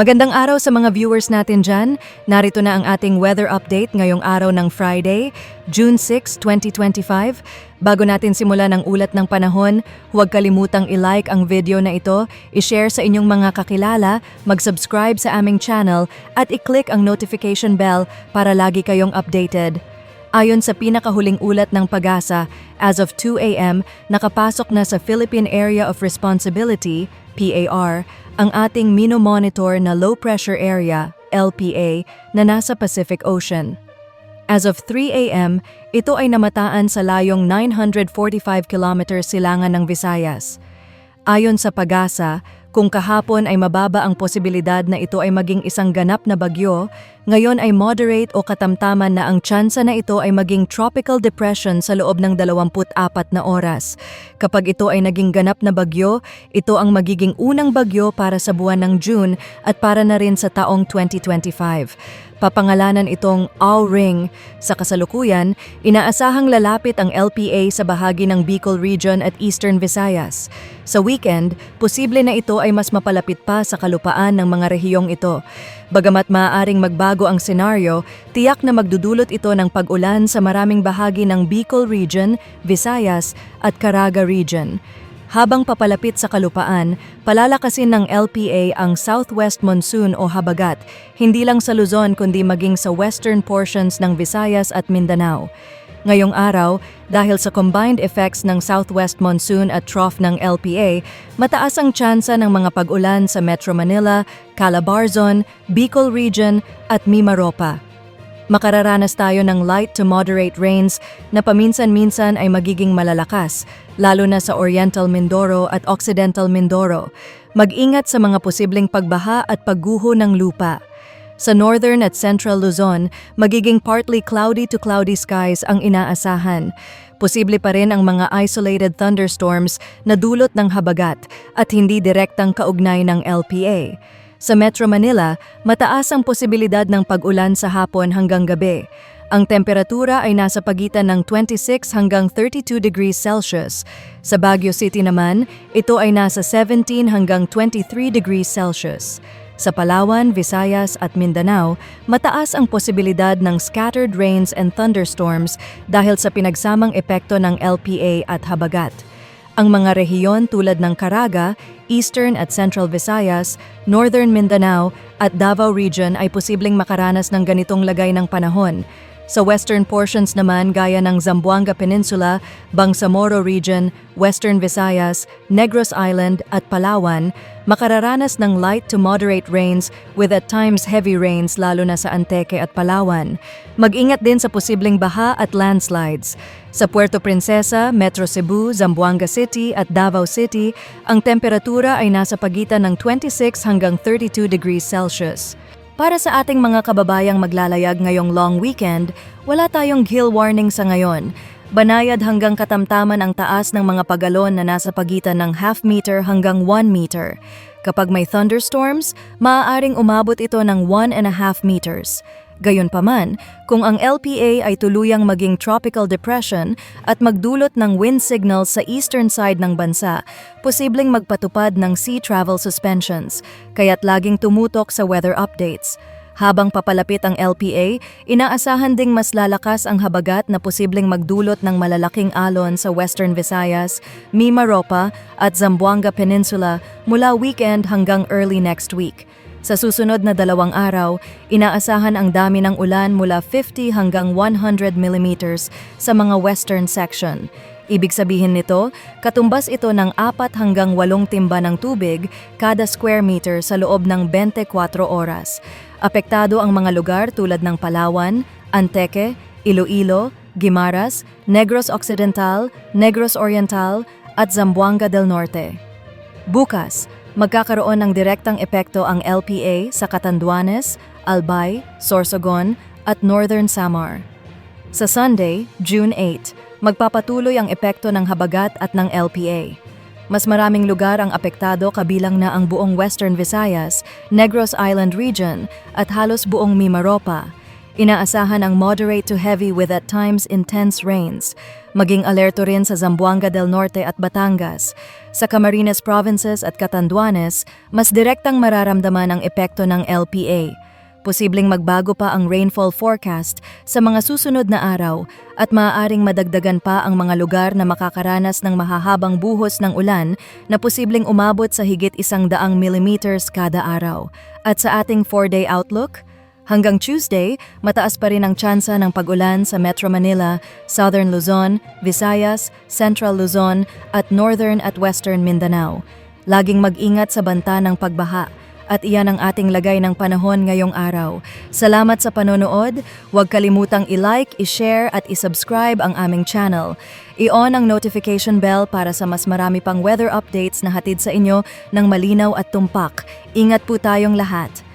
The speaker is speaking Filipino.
Magandang araw sa mga viewers natin dyan. Narito na ang ating weather update ngayong araw ng Friday, June 6, 2025. Bago natin simulan ang ulat ng panahon, huwag kalimutang i-like ang video na ito, i-share sa inyong mga kakilala, mag-subscribe sa aming channel, at i-click ang notification bell para lagi kayong updated. Ayon sa pinakahuling ulat ng pag-asa, as of 2 a.m., nakapasok na sa Philippine Area of Responsibility, PAR, ang ating mino-monitor na low pressure area, LPA, na nasa Pacific Ocean. As of 3 a.m., ito ay namataan sa layong 945 kilometers silangan ng Visayas. Ayon sa pag-asa, kung kahapon ay mababa ang posibilidad na ito ay maging isang ganap na bagyo, ngayon ay moderate o katamtaman na ang tsansa na ito ay maging tropical depression sa loob ng 24 na oras. Kapag ito ay naging ganap na bagyo, ito ang magiging unang bagyo para sa buwan ng June at para na rin sa taong 2025. Papangalanan itong Au-Ring. Sa kasalukuyan, inaasahang lalapit ang LPA sa bahagi ng Bicol Region at Eastern Visayas. Sa weekend, posible na ito ay mas mapalapit pa sa kalupaan ng mga rehiyong ito. Bagamat maaaring magbago ang senaryo, tiyak na magdudulot ito ng pag-ulan sa maraming bahagi ng Bicol Region, Visayas at Caraga Region. Habang papalapit sa kalupaan, palalakasin ng LPA ang southwest monsoon o habagat, hindi lang sa Luzon kundi maging sa western portions ng Visayas at Mindanao. Ngayong araw, dahil sa combined effects ng southwest monsoon at trough ng LPA, mataas ang tsansa ng mga pag-ulan sa Metro Manila, Calabarzon, Bicol Region at Mimaropa. Makararanas tayo ng light to moderate rains na paminsan-minsan ay magiging malalakas, lalo na sa Oriental Mindoro at Occidental Mindoro. Mag-ingat sa mga posibleng pagbaha at pagguho ng lupa. Sa northern at central Luzon, magiging partly cloudy to cloudy skies ang inaasahan. Posible pa rin ang mga isolated thunderstorms na dulot ng habagat at hindi direktang kaugnay ng LPA. Sa Metro Manila, mataas ang posibilidad ng pag-ulan sa hapon hanggang gabi. Ang temperatura ay nasa pagitan ng 26 hanggang 32 degrees Celsius. Sa Baguio City naman, ito ay nasa 17 hanggang 23 degrees Celsius. Sa Palawan, Visayas at Mindanao, mataas ang posibilidad ng scattered rains and thunderstorms dahil sa pinagsamang epekto ng LPA at habagat. Ang mga rehiyon tulad ng Caraga, Eastern at Central Visayas, Northern Mindanao at Davao Region ay posibleng makaranas ng ganitong lagay ng panahon. Sa western portions naman gaya ng Zamboanga Peninsula, Bangsamoro Region, Western Visayas, Negros Island at Palawan, makararanas ng light to moderate rains with at times heavy rains lalo na sa Anteque at Palawan. Mag-ingat din sa posibleng baha at landslides. Sa Puerto Princesa, Metro Cebu, Zamboanga City at Davao City, ang temperatura ay nasa pagitan ng 26 hanggang 32 degrees Celsius. Para sa ating mga kababayang maglalayag ngayong long weekend, wala tayong gill warning sa ngayon. Banayad hanggang katamtaman ang taas ng mga pagalon na nasa pagitan ng half meter hanggang 1 meter. Kapag may thunderstorms, maaaring umabot ito ng 1 and a half meters. Gayunpaman, kung ang LPA ay tuluyang maging tropical depression at magdulot ng wind signals sa eastern side ng bansa, posibleng magpatupad ng sea travel suspensions, kaya't laging tumutok sa weather updates. Habang papalapit ang LPA, inaasahan ding mas lalakas ang habagat na posibleng magdulot ng malalaking alon sa Western Visayas, Mimaropa at Zamboanga Peninsula mula weekend hanggang early next week. Sa susunod na dalawang araw, inaasahan ang dami ng ulan mula 50 hanggang 100 millimeters sa mga western section. Ibig sabihin nito, katumbas ito ng 4 hanggang 8 timba ng tubig kada square meter sa loob ng 24 oras. Apektado ang mga lugar tulad ng Palawan, Anteque, Iloilo, Guimaras, Negros Occidental, Negros Oriental at Zamboanga del Norte. Bukas, magkakaroon ng direktang epekto ang LPA sa Catanduanes, Albay, Sorsogon at Northern Samar. Sa Sunday, June 8, magpapatuloy ang epekto ng habagat at ng LPA. Mas maraming lugar ang apektado kabilang na ang buong Western Visayas, Negros Island Region at halos buong Mimaropa. Inaasahan ang moderate to heavy with at times intense rains. Maging alerto rin sa Zamboanga del Norte at Batangas. Sa Camarines Provinces at Catanduanes, mas direktang mararamdaman ang epekto ng LPA. Posibleng magbago pa ang rainfall forecast sa mga susunod na araw at maaaring madagdagan pa ang mga lugar na makakaranas ng mahahabang buhos ng ulan na posibleng umabot sa higit isang daang millimeters kada araw. At sa ating 4-day outlook, hanggang Tuesday, mataas pa rin ang tsansa ng pag-ulan sa Metro Manila, Southern Luzon, Visayas, Central Luzon at Northern at Western Mindanao. Laging mag-ingat sa banta ng pagbaha at iyan ang ating lagay ng panahon ngayong araw. Salamat sa panonood. Huwag kalimutang i-like, i-share at i-subscribe ang aming channel. I-on ang notification bell para sa mas marami pang weather updates na hatid sa inyo ng malinaw at tumpak. Ingat po tayong lahat.